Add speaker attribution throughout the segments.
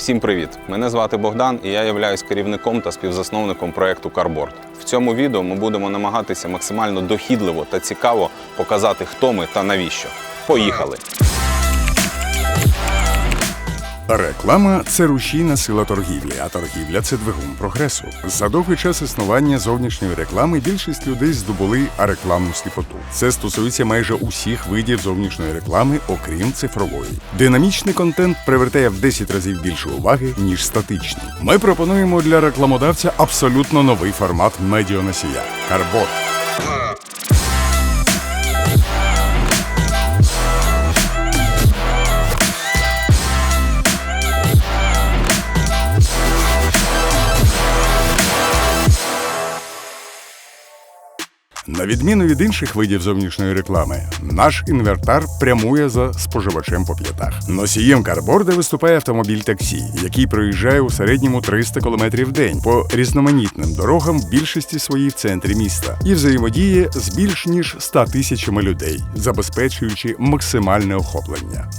Speaker 1: Всім привіт! Мене звати Богдан, і я являюсь керівником та співзасновником проекту Карборд. В цьому відео ми будемо намагатися максимально дохідливо та цікаво показати, хто ми та навіщо. Поїхали!
Speaker 2: Реклама це рушійна сила торгівлі, а торгівля це двигун прогресу. За довгий час існування зовнішньої реклами більшість людей здобули рекламну сліпоту. Це стосується майже усіх видів зовнішньої реклами, окрім цифрової. Динамічний контент привертає в 10 разів більше уваги, ніж статичний. Ми пропонуємо для рекламодавця абсолютно новий формат медіаносія карбон. На відміну від інших видів зовнішньої реклами, наш інвертар прямує за споживачем по п'ятах. Носієм карборда виступає автомобіль таксі, який проїжджає у середньому 300 км в день по різноманітним дорогам в більшості своїй в центрі міста і взаємодіє з більш ніж 100 тисячами людей, забезпечуючи максимальне охоплення.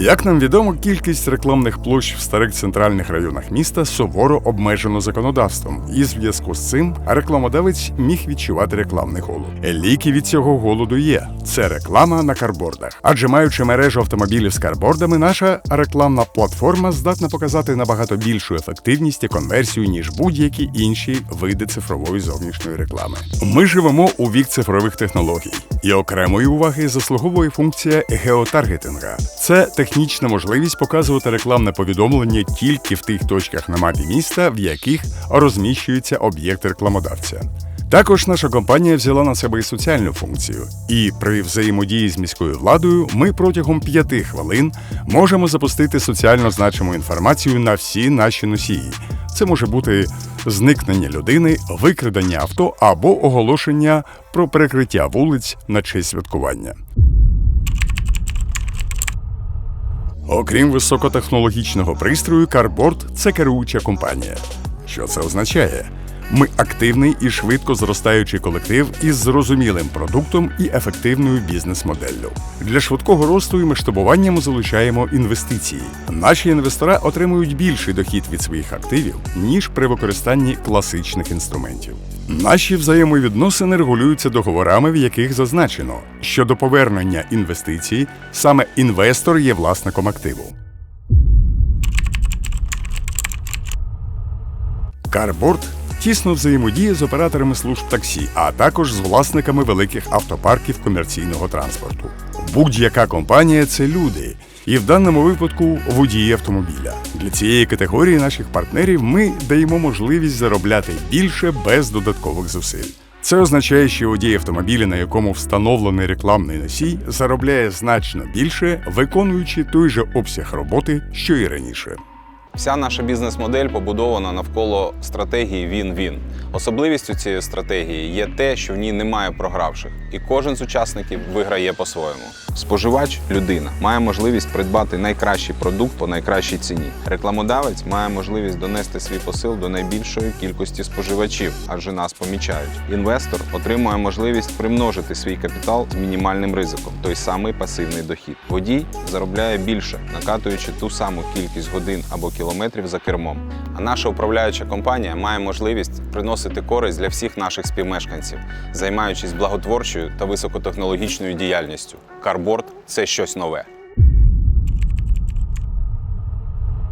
Speaker 2: Як нам відомо, кількість рекламних площ в старих центральних районах міста суворо обмежено законодавством, і в зв'язку з цим рекламодавець міг відчувати рекламний голод. Ліки від цього голоду є. Це реклама на карбордах. Адже маючи мережу автомобілів з карбордами, наша рекламна платформа здатна показати набагато більшу ефективність і конверсію, ніж будь-які інші види цифрової зовнішньої реклами. Ми живемо у вік цифрових технологій, і окремої уваги заслуговує функція геотаргетинга. Це технічна можливість показувати рекламне повідомлення тільки в тих точках на мапі міста, в яких розміщується об'єкт рекламодавця. Також наша компанія взяла на себе і соціальну функцію, і при взаємодії з міською владою ми протягом п'яти хвилин можемо запустити соціально значиму інформацію на всі наші носії. Це може бути зникнення людини, викрадення авто або оголошення про перекриття вулиць на честь святкування. Окрім високотехнологічного пристрою, Карборд це керуюча компанія. Що це означає? Ми активний і швидко зростаючий колектив із зрозумілим продуктом і ефективною бізнес-моделлю. Для швидкого росту і масштабування ми залучаємо інвестиції. Наші інвестора отримують більший дохід від своїх активів, ніж при використанні класичних інструментів. Наші взаємовідносини регулюються договорами, в яких зазначено, що до повернення інвестицій саме інвестор є власником активу. Карборд тісно взаємодіє з операторами служб таксі, а також з власниками великих автопарків комерційного транспорту. Будь-яка компанія це люди, і в даному випадку водії автомобіля. Для цієї категорії наших партнерів ми даємо можливість заробляти більше без додаткових зусиль. Це означає, що водій автомобіля, на якому встановлений рекламний носій, заробляє значно більше, виконуючи той же обсяг роботи, що і раніше.
Speaker 1: Вся наша бізнес-модель побудована навколо стратегії Він-Він. Особливістю цієї стратегії є те, що в ній немає програвших, і кожен з учасників виграє по-своєму. Споживач людина має можливість придбати найкращий продукт по найкращій ціні. Рекламодавець має можливість донести свій посил до найбільшої кількості споживачів, адже нас помічають. Інвестор отримує можливість примножити свій капітал з мінімальним ризиком, той самий пасивний дохід. Водій заробляє більше, накатуючи ту саму кількість годин або кілометрів за кермом. А наша управляюча компанія має можливість приносити користь для всіх наших співмешканців, займаючись благотворчою та високотехнологічною діяльністю. Карборд це щось нове.